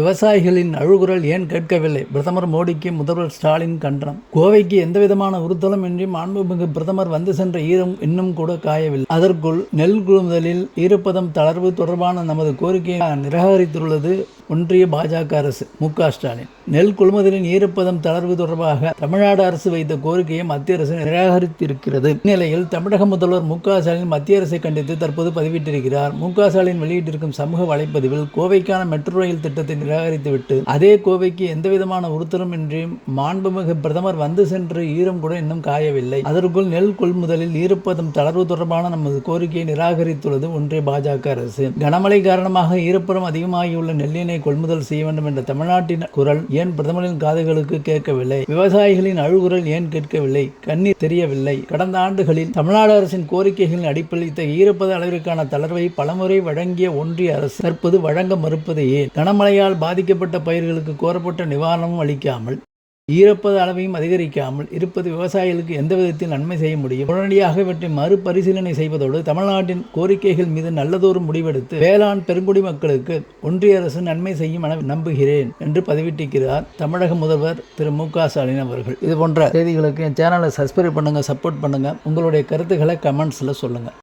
விவசாயிகளின் அழுகுரல் ஏன் கேட்கவில்லை? பிரதமர் மோடிக்கு முதல்வர் ஸ்டாலின் கண்டனம். கோவைக்கு எந்தவிதமான உறுத்தலும் இன்றி மாண்புமிகு பிரதமர் வந்து சென்ற ஈரம் இன்னும் கூட காயவில்லை. அதற்குள் நெல் குழுதலில் ஈரப்பதம் தளர்வு தொடர்பான நமது கோரிக்கையை நிராகரித்துள்ளது ஒன்றிய பாஜக அரசு. மு க ஸ்டாலின். நெல் கொள்முதலின் ஈரப்பதம் தளர்வு தொடர்பாக தமிழ்நாடு அரசு வைத்த கோரிக்கையை மத்திய அரசு நிராகரித்திருக்கிறது. இந்நிலையில் தமிழக முதல்வர் மு க ஸ்டாலின் மத்திய அரசை கண்டித்து தற்போது பதிவிட்டிருக்கிறார். மு க ஸ்டாலின் வெளியிட்டிருக்கும் சமூக வலைப்பதிவில் கோவைக்கான மெட்ரோ ரயில் திட்டத்தை நிராகரித்துவிட்டு அதே கோவைக்கு எந்தவிதமான உறுத்தலும் இன்றி மாண்புமிகு பிரதமர் வந்து சென்று ஈரம் கூட இன்னும் காயவில்லை. அதற்குள் நெல் கொள்முதலில் ஈரப்பதம் தளர்வு தொடர்பான நமது கோரிக்கையை நிராகரித்துள்ளது ஒன்றிய பாஜக அரசு. கனமழை காரணமாக ஈரப்பதம் அதிகமாகியுள்ள நெல்லினை கொள்முதல் செய்ய வேண்டும் என்ற தமிழ்நாட்டின் குரல் ஏன் பிரதமரின் காதுகளுக்கு கேட்கவில்லை? விவசாயிகளின் அழுகுரல் ஏன் கேட்கவில்லை? கண்ணீர் தெரியவில்லை. கடந்த ஆண்டுகளில் தமிழ்நாடு அரசின் கோரிக்கைகளின் அடிப்படையில் இத்தகைய ஈரப்பத அளவிற்கான தளர்வை பலமுறை வழங்கிய ஒன்றிய அரசு தற்போது வழங்க மறுப்பது ஏன்? கனமழையால் பாதிக்கப்பட்ட பயிர்களுக்கு கோரப்பட்ட நிவாரணமும் அளிக்காமல் ஈரப்பத அளவையும் அதிகரிக்காமல் இருப்பது விவசாயிகளுக்கு எந்த விதத்தில் நன்மை செய்ய முடியும். உடனடியாக இவற்றை மறுபரிசீலனை செய்வதோடு தமிழ்நாட்டின் கோரிக்கைகள் மீது நல்லதொரு முடிவெடுத்து வேளாண் பெருங்குடி மக்களுக்கு ஒன்றிய அரசு நன்மை செய்யும் என நம்புகிறேன் என்று பதிவிட்டிருக்கிறார் தமிழக முதல்வர் திரு மு க ஸ்டாலின் அவர்கள். இது போன்ற செய்திகளுக்கு என் சேனலை சப்ஸ்கிரைப் பண்ணுங்கள் சப்போர்ட் பண்ணுங்க. உங்களுடைய கருத்துக்களை கமெண்ட்ஸில் சொல்லுங்கள்